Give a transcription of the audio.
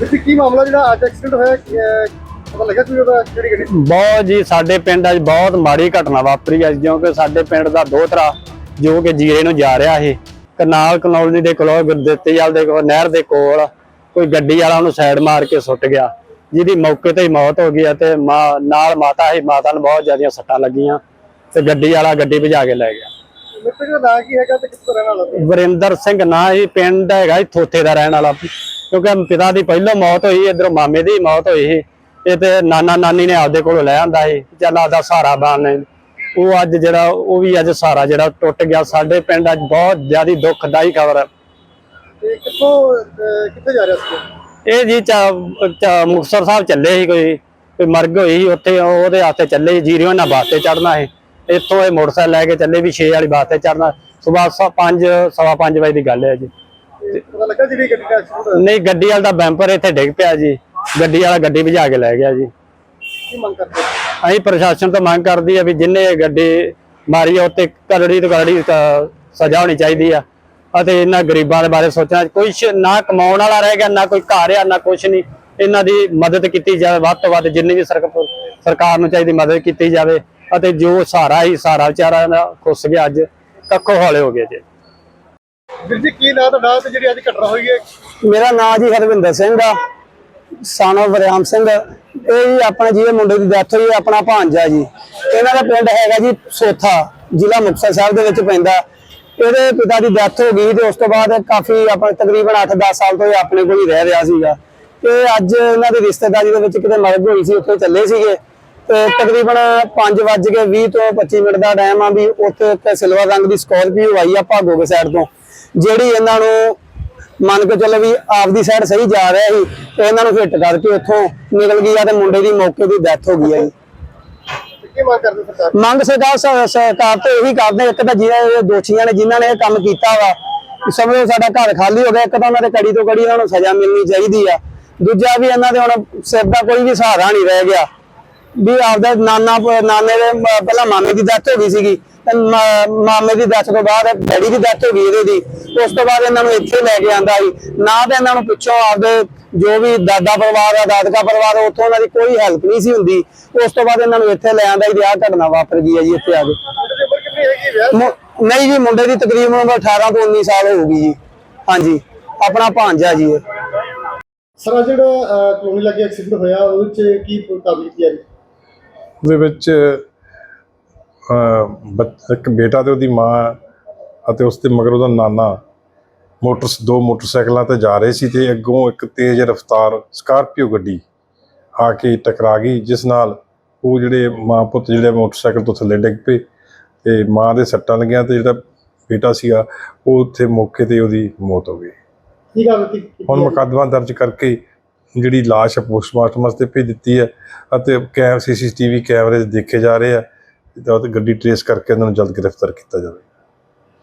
ਤੁਸੀਂ ਕੀ ਮਾਮਲਾ ਜਿਹੜਾ ਅੱਜ ਐਕਸੀਡੈਂਟ ਹੋਇਆ ਕੀ, ਅਹ, ਪਤਾ ਲੱਗਾ ਕੋਈ ਉਹਦਾ ਕਿਹੜੀ ਗੱਡੀ? ਬਹੁਤ ਜੀ ਸਾਡੇ ਪਿੰਡ ਅੱਜ ਬਹੁਤ ਮਾੜੀ ਘਟਨਾ ਵਾਪਰੀ ਅੱਜ ਕਿਉਂਕਿ ਸਾਡੇ ਪਿੰਡ ਦਾ ਦੋਤਰਾ ਜੋ ਕਿ ਜੀਰੇ ਨੂੰ ਜਾ ਰਿਹਾ ਸੀ। ਕਨਾਲ ਕਨੌਲਨੀ ਦੇ ਕੋਲ ਗੁਰਦਿੱਤੇ ਜਲ ਦੇ ਕੋਲ ਨਹਿਰ ਦੇ ਕੋਲ ਕੋਈ ਗੱਡੀ ਵਾਲਾ ਉਹਨੂੰ ਸਾਈਡ ਮਾਰ ਕੇ ਸੁੱਟ ਗਿਆ। ਜਿਹਦੀ ਮੌਕੇ ਤੇ ਹੀ ਮੌਤ ਹੋ ਗਈ ਮਾਂ ਨਾਲ ਮਾਤਾ ਸੀ ਮਾਤਾ ਨੂੰ ਬਹੁਤ ਜ਼ਿਆਦੀਆਂ ਸੱਟਾਂ ਲੱਗੀਆਂ ਤੇ ਗੱਡੀ ਵਾਲਾ ਗੱਡੀ ਭਜਾ ਕੇ ਲੈ ਗਿਆ। ਮ੍ਰਿਤਕ ਦਾ ਨਾਂ ਕੀ ਹੈਗਾ ਤੇ ਕਿੱਥੋਂ ਰਹਿਣ ਵਾਲਾ? ਵਰਿੰਦਰ ਸਿੰਘ ਨਾਂ ਹੀ ਪਿੰਡ ਹੈਗਾ ਥੋਥੇ ਦਾ ਰਹਿਣ ਵਾਲਾ। ਕਿਉਂਕਿ ਪਿਤਾ ਦੀ ਪਹਿਲੋਂ ਮੌਤ ਹੋਈ ਇਧਰੋਂ ਮਾਮੇ ਦੀ ਮੌਤ ਹੋਈ ਸੀ। ਇਹ ਤੇ ਨਾਨਾ ਨਾਨੀ ਨੇ ਆਪਦੇ ਕੋਲੋਂ ਲੈ ਆਂਦਾ ਸੀ। ਚੱਲ ਆਪਦਾ ਸਹਾਰਾ ਬਣਨੇ ਉਹ ਅੱਜ ਜਿਹੜਾ ਉਹ ਵੀ ਅੱਜ ਸਹਾਰਾ ਜਿਹੜਾ ਟੁੱਟ ਗਿਆ। ਸਾਡੇ ਪਿੰਡ ਅੱਜ ਬਹੁਤ ਜ਼ਿਆਦੀ ਦੁੱਖਦਾਈ ਖਬਰ ਹੈ ਤੇ ਕਿੱਥੋਂ ਅਹ, ਕਿੱਥੇ ਜਾ ਰਿਹਾ ਸੀ? ਇਹ ਜੀ ਮੁਕਤਸਰ ਸਾਹਿਬ ਚੱਲੇ ਸੀ ਕੋਈ ਕੋਈ ਮਰਗ ਹੋਈ ਸੀ ਉੱਥੇ। ਉਹ- ਉਹਦੇ ਹੱਥੇ ਚੱਲੇ ਜੀਰੀਓ ਨਾਲ ਬੱਸ ਤੇ ਚੜਨਾ ਹੈ ਇੱਥੋਂ ਇਹ ਮੋਟਰਸਾਈਕਲ ਲੈ ਕੇ ਚੱਲੇ ਵੀ 6 ਵਾਲੀ ਬੱਸ ਤੇ ਚੜਨਾ ਸਵੇਰ 5 ਸਵਾ 5 ਵਜੇ ਦੀ ਗੱਲ ਹੈ ਜੀ। ਪਤਾ ਲੱਗਾ ਜਿਹੜੀ ਗੱਡੀ ਦਾ ਐਕਸੀਡੈਂਟ ਹੋਇਆ? ਨਹੀਂ ਗੱਡੀ ਵਾਲਾ ਦਾ ਬੈਂਪਰ ਇੱਥੇ ਡਿੱਗ ਪਿਆ ਜੀ। ਗੱਡੀ ਵਾਲਾ ਗੱਡੀ ਭਜਾ ਕੇ ਲੈ ਗਿਆ ਜੀ। ਕੀ ਮੰਗ ਕਰਦੇ ਹੋ? ਅਸੀਂ ਪ੍ਰਸ਼ਾਸਨ ਤੋਂ ਮੰਗ ਕਰਦੀ ਆ ਵੀ ਜਿੰਨੇ ਗੱਡੀ ਮਾਰੀ ਆ ਉੱਤੇ ਕਰੜੀ ਤੋਂ ਕਰੜੀ ਕ- ਸਜ਼ਾ ਹੋਣੀ ਚਾਹੀਦੀ ਆ। ਅਤੇ ਇਹਨਾਂ ਗਰੀਬਾਂ ਦੇ ਬਾਰੇ ਸੋਚਣਾ ਕੁਛ ਨਾ ਕਮਾਉਣ ਵਾਲਾ ਰਹਿ ਗਿਆ ਨਾ ਕੋਈ ਘਰ ਆ ਨਾ ਕੁਛ ਨਹੀਂ। ਇਹਨਾਂ ਦੀ ਮਦਦ ਕੀਤੀ ਜਾਵੇ ਵੱਧ ਤੋਂ ਵੱਧ ਜਿੰਨੀ ਵੀ ਸਰਕਾਰ ਸਰਕਾਰ ਨੂੰ ਚਾਹੀਦੀ ਮਦਦ ਕੀਤੀ ਜਾਵੇ। ਅਤੇ ਜੋ ਸਹਾਰਾ ਹੀ ਸਹਾਰਾ ਵਿਚਾਰਾ ਦਾ ਖੁੱਸ ਗਿਆ ਅੱਜ ਕੱਖੋ ਹੌਲੇ ਹੋ ਗਏ ਜੀ। ਵੀਰ ਜੀ, ਕੀ ਨਾਂ ਤੁਹਾਡਾ? ਤੇ ਜਿਹੜੀ ਅੱਜ ਘਟਨਾ ਹੋਈ ਹੈ? ਮੇਰਾ ਨਾਮ ਜੀ ਹਰਵਿੰਦਰ ਸਿੰਘ ਆ ਸਾਨੋ ਵਰਿਆਮ ਸਿੰਘ। ਇਹ ਜੀ ਆਪਣੇ ਜਿਹਦੇ ਮੁੰਡੇ ਦੀ ਡੈਥ ਹੋਈ ਆਪਣਾ ਭਾਂਜਾ ਜੀ। ਇਹਨਾਂ ਦਾ ਪਿੰਡ ਹੈਗਾ ਜੀ ਸੋਥਾ, ਜ਼ਿਲ੍ਹਾ ਮੁਕਤਸਰ ਸਾਹਿਬ ਦੇ ਵਿੱਚ ਪੈਂਦਾ। ਇਹਦੇ ਪਿਤਾ ਦੀ ਡੈਥ ਹੋ ਗਈ ਤੇ ਉਸ ਤੋਂ ਬਾਅਦ ਕਾਫੀ ਆਪਣੇ ਤਕਰੀਬਨ 8-10 ਸਾਲ ਤੋਂ ਇਹ ਆਪਣੇ ਕੋਲ ਹੀ ਰਹਿ ਰਿਹਾ ਸੀਗਾ। ਤੇ ਅੱਜ ਇਹਨਾਂ ਦੀ ਰਿਸ਼ਤੇਦਾਰੀ ਦੇ ਵਿੱਚ ਕਿਤੇ ਮਰਗ ਹੋਈ ਸੀ, ਉੱਥੇ ਚੱਲੇ ਸੀਗੇ। ਤੇ ਤਕਰੀਬਨ 5:20 ਤੋਂ 25 ਮਿੰਟ ਦਾ ਟਾਈਮ ਆ ਵੀ ਉੱਥੇ ਇੱਕ ਸਿਲਵਰ ਰੰਗ ਦੀ ਸਕੋਰਪੀਓ ਆਈ ਆ ਭਾਗੋ ਦੇ ਸਾਈਡ ਤੋਂ। ਜਿਹੜੀ ਇਹਨਾਂ ਨੂੰ ਮੰਨ ਕੇ ਚੱਲੋ ਵੀ ਆਪਦੀ ਸਾਈਡ ਸਹੀ ਜਾ ਰਿਹਾ ਸੀ ਤੇ ਇਹਨਾਂ ਨੂੰ ਹਿੱਟ ਕਰਕੇ ਉੱਥੋਂ ਨਿਕਲ ਗਈ ਆ ਤੇ ਮੁੰਡੇ ਦੀ ਮੌਕੇ ਦੀ ਡੈਥ ਹੋ ਗਈ ਆ ਜੀ। ਮੰਗ ਕਰਦੇ ਸਰਕਾਰ ਮੰਗ ਸਰਕਾਰ ਤੋਂ ਇਹੀ ਕਰਦੇ ਇੱਕ ਤਾਂ ਜਿਹੜੇ ਇਹ ਦੋਸ਼ੀਆਂ ਨੇ ਜਿਨ੍ਹਾਂ ਨੇ ਇਹ ਕੰਮ ਕੀਤਾ ਵਾ ਸਮਝੋ ਸਾਡਾ ਘਰ ਖਾਲੀ ਹੋ ਗਿਆ ਇੱਕ ਤਾਂ ਉਹਨਾਂ ਦੇ ਕੜੀ ਤੋਂ ਕੜੀ ਇਹਨਾਂ ਨੂੰ ਸਜ਼ਾ ਮਿਲਣੀ ਚਾਹੀਦੀ ਆ। ਦੂਜਾ ਵੀ ਇਹਨਾਂ ਦੇ ਹੁਣ ਸਿਰ ਦਾ ਕੋਈ ਵੀ ਸਹਾਰਾ ਨਹੀਂ ਰਹਿ ਗਿਆ। ਵੀ ਆਪਦਾ ਨਾਨਾ ਨਾਨੇ ਦੇ ਪਹਿਲਾਂ ਮਾਮੇ ਦੀ ਡੈਥ ਹੋ ਗਈ ਸੀਗੀ ਮਾਮੇ ਦੀ ਡੈਥ ਤੋਂ ਬਾਅਦ ਡੈਡੀ ਦੀ ਡੈਥ ਹੋ ਗਈ ਇਹਦੇ ਦੀ। ਉਸ ਤੋਂ ਬਾਅਦ ਇਹਨਾਂ ਨੂੰ ਇੱਥੇ ਲੈ ਕੇ ਆਂਦਾ ਸੀ। ਨਾ ਤਾਂ ਇਹਨਾਂ ਨੂੰ ਪਿੱਛੋਂ ਆਪਦੇ ਜੋ ਵੀ ਦਾਦਾ ਪਰਿਵਾਰ ਆ ਦਾਦਕਾ ਪਰਿਵਾਰ ਉੱਥੋਂ ਇਹਨਾਂ ਦੀ ਕੋਈ ਹੈਲਪ ਨਹੀਂ ਸੀ ਹੁੰਦੀ। ਉਸ ਤੋਂ ਬਾਅਦ ਇਹਨਾਂ ਨੂੰ ਇੱਥੇ ਲੈ ਆਂਦਾ ਸੀ ਤੇ ਆਹ ਘਟਨਾ ਵਾਪਰ ਗਈ ਹੈ ਜੀ ਇੱਥੇ ਆ ਕੇ। ਵਿਆਹ ਨਹੀਂ ਜੀ ਮੁੰਡੇ ਦੀ ਤਕਰੀਬਨ ਉਮਰ 18 ਤੋਂ 19 ਸਾਲ ਹੋਊਗੀ ਜੀ। ਹਾਂਜੀ ਆਪਣਾ ਭਾਂਜਾ ਜੀ ਸਰ ਜਿਹੜਾ ਕਲੋਨੀ ਲੱਗੇ ਐਕਸੀਡੈਂਟ ਹੋਇਆ ਉਹਦੇ ਵਿੱਚ ਕੀ ਕਾਬਿਲ ਕੀਤੀ ਹੈ ਉਹਦੇ ਵਿੱਚ ਇੱਕ ਬੇਟਾ ਤੇ ਉਹਦੀ ਮਾਂ ਅਤੇ ਉਸ ਦੇ ਮਗਰ ਉਹਦਾ ਨਾਨਾ ਮੋਟਰ ਦੋ ਮੋਟਰਸਾਈਕਲਾਂ ਤੇ ਜਾ ਰਹੇ ਸੀ ਤੇ ਅੱਗੋਂ ਇੱਕ ਤੇਜ਼ ਰਫ਼ਤਾਰ ਸਕਾਰਪੀਓ ਗੱਡੀ ਆ ਕੇ ਟਕਰਾ ਗਈ ਜਿਸ ਨਾਲ ਉਹ ਜਿਹੜੇ ਮਾਂ ਪੁੱਤ ਜਿਹੜੇ ਮੋਟਰਸਾਈਕਲ ਤੋਂ ਥੱਲੇ ਡਿੱਗ ਪਏ ਤੇ ਮਾਂ ਦੇ ਸੱਟਾਂ ਲੱਗੀਆਂ ਤੇ ਜਿਹੜਾ ਬੇਟਾ ਸੀਗਾ ਉਹ ਉੱਥੇ ਮੌਕੇ ਤੇ ਉਹਦੀ ਮੌਤ ਹੋ ਗਈ ਕੀ ਕਾਬਿਲ ਕੀਤੀ ਹੁਣ? ਮੁਕੱਦਮਾ ਦਰਜ ਕਰਕੇ ਜਿਹੜੀ ਲਾਸ਼ ਪੋਸਟਮਾਰਟਮ ਵਾਸਤੇ ਭੇਜ ਦਿੱਤੀ ਹੈ ਅਤੇ ਕੈਮ, ਸੀਸੀਟੀਵੀ ਕੈਮਰੇ ਦੇਖੇ ਜਾ ਰਹੇ ਆ, ਤੇ ਗੱਡੀ ਟਰੇਸ ਕਰਕੇ ਇਹਨਾਂ ਨੂੰ ਜਲਦ ਗ੍ਰਿਫਤਾਰ ਕੀਤਾ ਜਾਵੇ।